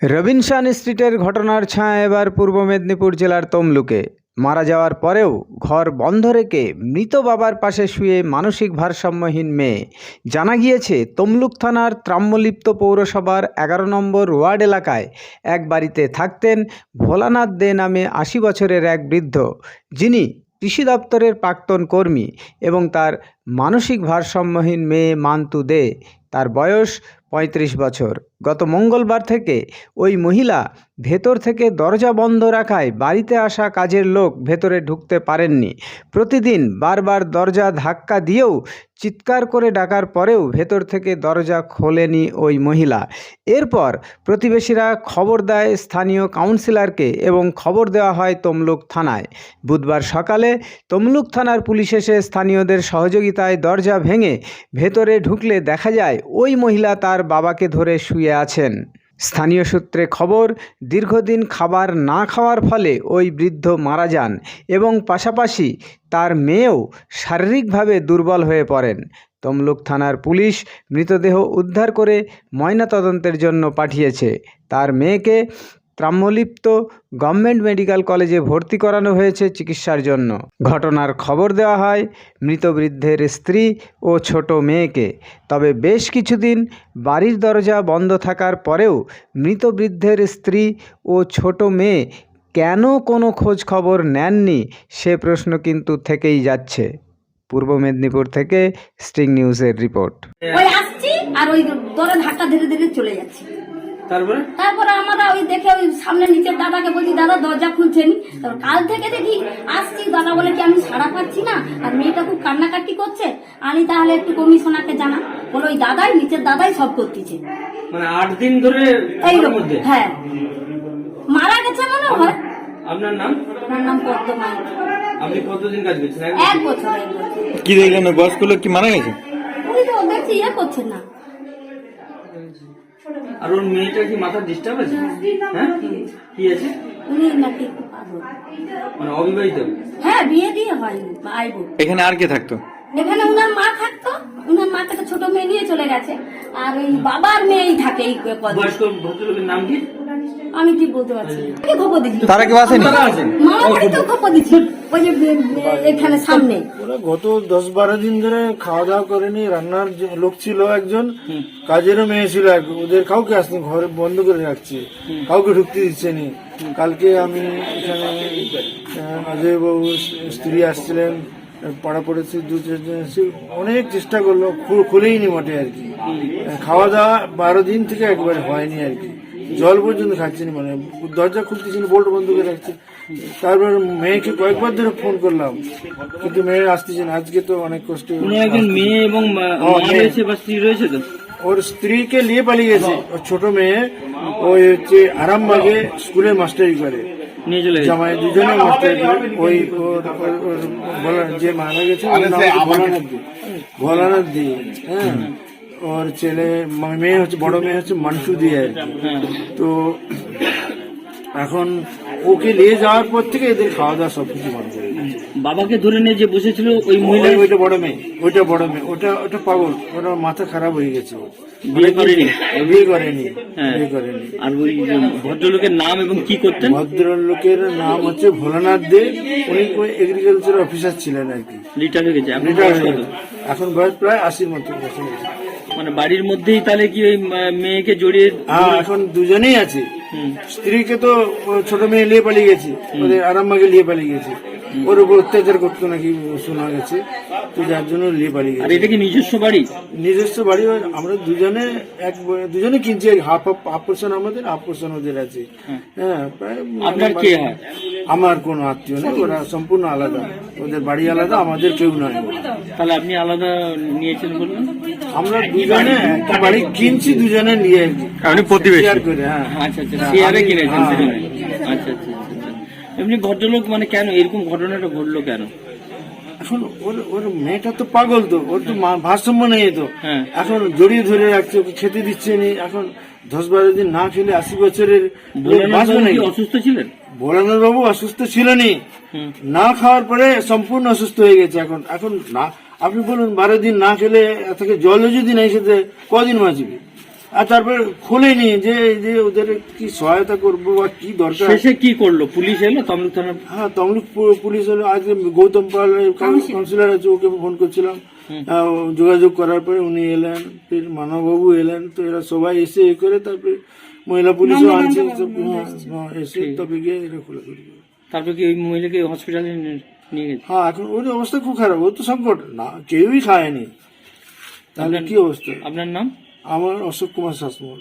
রবিনসান স্ট্রিটের ঘটনার ছায়া এবার পূর্ব মেদিনীপুর জেলার তমলুকে। মারা যাওয়ার পরেও ঘর বন্ধ রেখে মৃত বাবার পাশে শুয়ে মানসিক ভারসাম্যহীন মেয়ে। জানা গিয়েছে, তমলুক থানার ত্রাম্যলিপ্ত পৌরসভার এগারো নম্বর ওয়ার্ড এলাকায় এক বাড়িতে থাকতেন ভোলানাথ দে নামে আশি বছরের এক বৃদ্ধ, যিনি কৃষি দপ্তরের প্রাক্তন কর্মী এবং তার মানসিক ভারসাম্যহীন মেয়ে মান্তু দে। তার বয়স পঁয়ত্রিশ বছর। গত মঙ্গলবার থেকে ওই মহিলা ভেতর থেকে দরজা বন্ধ রাখায় বাড়িতে আসা কাজের লোক ভেতরে ঢুকতে পারেননি। প্রতিদিন বারবার দরজা ধাক্কা দিয়েও চিৎকার করে ডাকার পরেও ভেতর থেকে দরজা খোলেনি ওই মহিলা। এরপর প্রতিবেশীরা খবর দেয় স্থানীয় কাউন্সিলরকে এবং খবর দেওয়া হয় তমলুক থানায়। বুধবার সকালে তমলুক থানার পুলিশ এসে স্থানীয়দের সহযোগিতায় দরজা ভেঙে ভেতরে ঢুকলে দেখা যায় ওই মহিলা তার বাবাকে ধরে শুয়ে আছেন। স্থানীয় সূত্রে খবর, দীর্ঘদিন খাবার না খাওয়ার ফলে ওই বৃদ্ধ মারা যান এবং পাশাপাশি তার মেয়েও শারীরিকভাবে দুর্বল হয়ে পড়েন। তমলুক থানার পুলিশ মৃতদেহ উদ্ধার করে ময়নাতদন্তের জন্য পাঠিয়েছে। তার মেয়েকে ত্রাম্যলিপ্ত গভর্নমেন্ট মেডিকেল কলেজে ভর্তি করানো হয়েছে চিকিৎসার জন্য। ঘটনার খবর দেওয়া হয় মৃত বৃদ্ধের স্ত্রী ও ছোট মেয়েকে। তবে বেশ কিছুদিন বাড়ির দরজা বন্ধ থাকার পরেও মৃত বৃদ্ধের স্ত্রী ও ছোট মেয়ে কেন কোনো খোঁজ খবর নেননি সে প্রশ্ন কিন্তু থেকেই যাচ্ছে। পূর্ব মেদিনীপুর থেকে স্টিং নিউজের রিপোর্ট। আর ওই দরে ধাক্কা ধীরে ধীরে চলে যাচ্ছি। তারপরে? তারপরে আমরা ওই দেখে ওই সামনে নিচের দাদাকে বলছি দাদা দরজা খুলছেন তারপর কাল থেকে দেখি আসছি দাদা বলে কি আমি সাড়া পাচ্ছি না? আর মেয়েটা খুব কান্নাকাটি করছে। আমি তাহলে একটু কমিশনারকে জানা বলে ওই দাদাই নিচের দাদাই সব করতেছে। মানে আট দিন ধরে এই মধ্যে? হ্যাঁ। মারা গেছে মনে হয়। আপনার নাম? ওনার নাম পদ্মমাই আপনি কতদিন কাজ করছেন? এক এক বছর কি দেখলেন? বয়স্ক লোক কি মারা গেছে? উনি তো দেখছি ইয়ে করছেন না। আর ওর মেয়েটা কি মাথার ডিস্টার্ব আছে? হ্যাঁ? কি আছে? মানে অবিবাহিত? হ্যাঁ বিয়ে দিয়ে হয় আইবো। এখানে আর কে থাকতো? এখানে উনার মা থাকতো। উনার মা থেকে ছোট মেয়ে নিয়ে চলে গেছে। আর ওই বাবার মেয়েই থাকে এই বয়স্ক ভদ্রলোকের নাম কি? আমি কি বলতে পারছি? খবর দিচ্ছি তারা কেউ আসেনি? তারা আছেন মামা খবর দিচ্ছি ওই যে এখানে সামনে। ওরা গত দশ বারো দিন ধরে খাওয়া দাওয়া করেনি রান্নার লোক ছিল একজন কাজেরও মেয়ে ছিল ওদের কাউকে আসনি ঘরে বন্ধ করে রাখছে। কাউকে ঢুকতে দিচ্ছে নি। কালকে আমি এখানে অজয় বাবু স্ত্রী আসছিলেন পাড়া পড়েছে দু চারজন এসে অনেক চেষ্টা করল খু- খুলেই নি মোটে আর কি। খাওয়া দাওয়া বারো দিন থেকে একবারে হয়নি আর কি। জল পর্যন্ত খাচ্ছে না মানে দরজা খুলতেছি না বোল্ট বন্ধ করে রাখছে। তারপর মেয়েকে কয়েকবার ধরে ফোন করলাম কিন্তু মেয়ে আসতেছে না আজকে তো অনেক কষ্ট একজন মেয়ে এবং হ্যাঁ। রয়েছে বা স্ত্রী রয়েছে তো? ওর স্ত্রীকে নিয়ে পালিয়ে গেছে। ওর ছোট মেয়ে ওই হচ্ছে আরামবাগে স্কুলে মাস্টারি করে। নিয়ে চলে গেছে। জামাই দুজনে মাস্টারি করে। ওই ওর যে মারা গেছে ভোলানাথ দি। হ্যাঁ। ওর ছেলে মেয়ে হচ্ছে বড় মেয়ে হচ্ছে মানসু দিয়ে আর কি তো এখন ওকে নিয়ে যাওয়ার পর থেকে এদের খাওয়া দাওয়া সবকিছু বন্ধ হয়ে গেছে বাবাকে ধরে নিয়ে যে বসেছিল ওই মহিলা ওই- ওইটা বড় মেয়ে ওইটা বড় মেয়ে ওটা ওটা পাগল ওটা মাথা খারাপ হয়ে গেছে ওর। বিয়ে করেনি বিয়ে করেনি হ্যাঁ। বিয়ে করেনি আর ওই ভদ্রলোকের নাম এবং কি করতেন ভদ্রলোকের নাম হচ্ছে ভোলানাথ দে উনি এগ্রিকালচার অফিসার ছিলেন আর কি রিটায়ার হয়ে গেছে আপনার রিটায়ার বয়স হয়ে কত? গেছে। এখন বয়স প্রায় আশির মতো বছর হয়েছে। মানে বাড়ির মধ্যেই তাহলে কি ওই মেয়েকে জড়িয়ে হ্যাঁ এখন দুজনেই আছে। স্ত্রীকে তো ছোট মেয়ে নিয়ে পালিয়ে গেছে। ওদের আরামবাগে নিয়ে পালিয়ে গেছে। ওর উপর অত্যাচার করতো নাকি শোনা গেছে। তো যার জন্য নিয়ে পালিয়ে আর গেছে। এটা কি নিজস্ব বাড়ি? নিজস্ব বাড়ি আমরা দুজনে এক দুজনে কিনছি হাফ হাফ পোর্শন আমাদের হাফ পোর্শন ওদের আছে। হ্যাঁ। প্রায় আপনার কে হয়? আমার কোনো আত্মীয় নেই ওরা সম্পূর্ণ আলাদা। ওদের বাড়ি আলাদা আমাদের কেউ নয় তাহলে আপনি আলাদা নিয়েছেন বললেন আমরা দুজনে একটা বাড়ি কিনছি দুজনে নিয়ে আপনি প্রতিবেশী। শেয়ার করে হ্যাঁ আচ্ছা আচ্ছা শেয়ারে কিনেছেন হ্যাঁ। আচ্ছা আচ্ছা আচ্ছা আচ্ছা। এমনি ভদ্রলোক মানে কেন? এরকম ঘটনাটা ঘটলো কেন? এখন ওর ওর মেয়েটা তো পাগল তো ওর তো ভারসাম্য নেই তো। হ্যাঁ। এখন জড়িয়ে ধরে রাখছে ওকে খেতে দিচ্ছে নি। এখন দশ বারো দিন না খেলে আশি বছরের অসুস্থ ছিলেন? ভোলানাথ বাবু অসুস্থ ছিলেনই হুম। না খাওয়ার পরে সম্পূর্ণ অসুস্থ হয়ে গেছে এখন। এখন না আপনি বলুন বারো দিন না খেলে থেকে জলও যদি নাই খেতে কদিন বাঁচবে? আর তারপরে খোলেনি যে যে ওদের কি সহায়তা করব বা কি দরকার? শেষে কি করল? পুলিশ এলো? তমলুক থানার হ্যাঁ তমলুক পুলিশ হলো আজকে গৌতম পাল কাউন্সিলর। আছে ওকে ফোন করছিলাম। যোগাযোগ করার পরে উনি এলেন ফির মানববাবু এলেন। তো এরা সবাই এসে এ করে তারপরে মহিলা পুলিশও আনছে। হ্যাঁ, হ্যাঁ, এসে তবে গিয়ে এরা করে। তারপর কি ওই মহিলাকে হসপিটালে নিয়ে গেছে। হ্যাঁ এখন ওর অবস্থা খুব খারাপ ও তো সংকট। না কেউই খায়নি। তাহলে কি অবস্থা? আপনার নাম? আমার অশোক কুমার শাসমল।